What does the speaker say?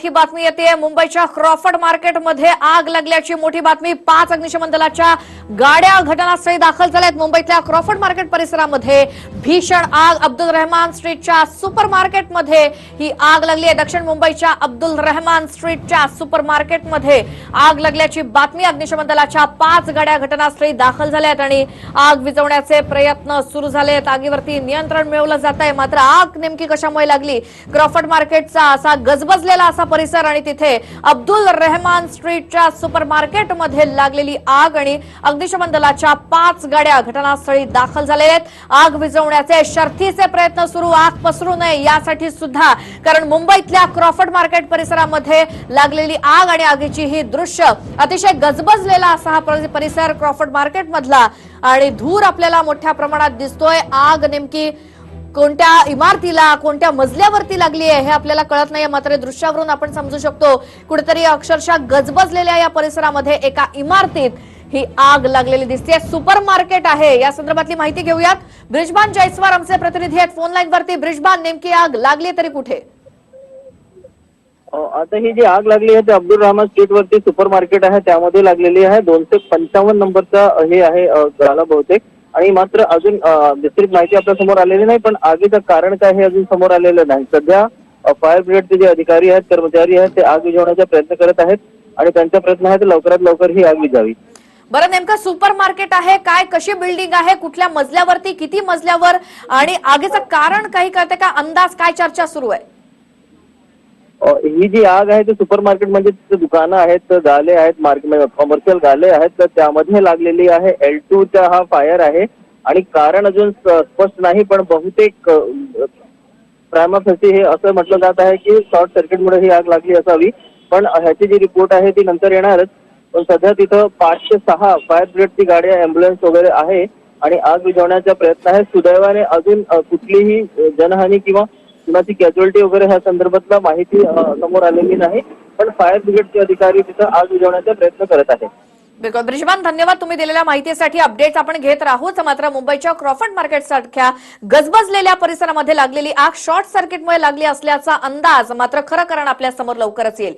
मोठी बातमी येते. मुंबईच्या क्रॉफर्ड मार्केटमध्ये आग लागल्याची मोठी बातमी. पाच अग्निशमन दलाच्या गाड्या घटनास्थळी दाखल झाल्यात. मुंबईतल्या क्रॉफर्ड मार्केट परिसरामध्ये भीषण आग. अब्दुल रहमान स्ट्रीटच्या सुपर मार्केटमध्ये ही आग लागली आहे. दक्षिण मुंबईच्या अब्दुल रहमान स्ट्रीटच्या सुपर मार्केटमध्ये आग लागल्याची बातमी अग्निशमन दलाच्या पाच गाड्या घटनास्थळी दाखल झाल्या आहेत आणि आग विझवण्याचे प्रयत्न सुरू झाले आहेत आगीवरती नियंत्रण मिळवलं जात आहे मात्र आग नेमकी कशामुळे लागली? क्रॉफर्ड मार्केटचा असा गजबजलेला असा परिसर आणि तिथे अब्दुल रहमान स्ट्रीटच्या सुपर मार्केटमध्ये लागलेली आग आणि अग्निशमन दलाच्या पाच गाड्या घटनास्थळी दाखल झालेल्या आहेत. आग विझवण्याचे शर्थीचे प्रयत्न सुरू आग पसरू नये यासाठी सुद्धा कारण मुंबईतल्या क्रॉफर्ड मार्केट परिसरामध्ये लागलेली आग आणि आगीची ही दृश्य अतिशय गजबजलेला असा हा परिसर क्रॉफर्ड मार्केटमधला आणि धूर आपल्याला मोठ्या प्रमाणात दिसतोय. आग नेमकी कोणत्या इमारतीला कोणत्या मजल्यावरती लागली आहे हे आपल्याला कळत नाहीये. मात्र दृश्यावरून आपण समजू शकतो कुठेतरी अक्षरशः गजबजलेल्या या परिसरामध्ये एका इमारतीत ही आग लागलेली दिसते सुपर मार्केट आहे. या संदर्भातली माहिती घेऊयात. ब्रिजबान जयस्वार आमचे प्रतिनिधी आहेत. फोन लाईन वरती ब्रिजबान नेमकी आग लागली तरी कुठे? आता ही जी आग लागली आहे ते अब्दुल रहमान स्ट्रीट वरती सुपर मार्केट आहे. त्यामध्ये लागलेली आहे. दोनशे पंचावन्न नंबरचा हे आहे गाला बहुतेक. आणि मात्र अजून विस्तृत माहिती आपल्यासमोर आलेली नाही पण आगीचं कारण काय हे अजून समोर आलेलं नाही. सध्या फायर ब्रिगेडचे जे अधिकारी आहेत कर्मचारी आहेत ते आग विझवण्याचा प्रयत्न करत आहेत आणि त्यांचा प्रयत्न आहे तर लवकरात लवकर ही आग विझावी बरं नेमकं सुपर मार्केट आहे काय कशी बिल्डिंग आहे कुठल्या मजल्यावरती किती मजल्यावर आणि आगीचं कारण काही करते का? अंदाज काय चर्चा सुरू आहे? ही जी आग आहे ते सुपर मार्केट म्हणजे तिथे दुकानं आहेत गाले आहेत मार्केट कमर्शियल म्हणजे गाले आहेत तर त्यामध्ये लागलेली आहे एल टूचा हा फायर आहे. आणि कारण अजून स्पष्ट नाही पण बहुतेक प्रायमाफसी हे असं म्हटलं जात आहे की शॉर्ट सर्किटमुळे ही आग लागली असावी. पण ह्याची जी रिपोर्ट आहे ती नंतर येणारच. पण सध्या तिथं पाचशे सहा फायर ब्रिगेडची गाड्या अँब्युलन्स वगैरे आहे. आणि आग विझवण्याचा प्रयत्न आहे. सुदैवाने अजून कुठलीही जनहानी किंवा कुणाची कॅज्युअलिटी वगैरे ह्या संदर्भातला माहिती समोर आलेली नाही. पण फायर ब्रिगेडचे अधिकारी तिथं आग विझवण्याचा प्रयत्न करत आहेत. बिलकुल. ब्रिजमान धन्यवाद तुम्ही दिलेल्या माहितीसाठी. अपडेट्स आपण घेत राहूच. मात्र मुंबईच्या क्रॉफर्ड मार्केट सारख्या गजबजलेल्या परिसरामध्ये लागलेली आग शॉर्ट सर्किटमुळे लागली असल्याचा अंदाज मात्र खरं कारण आपल्यासमोर लवकरच येईल.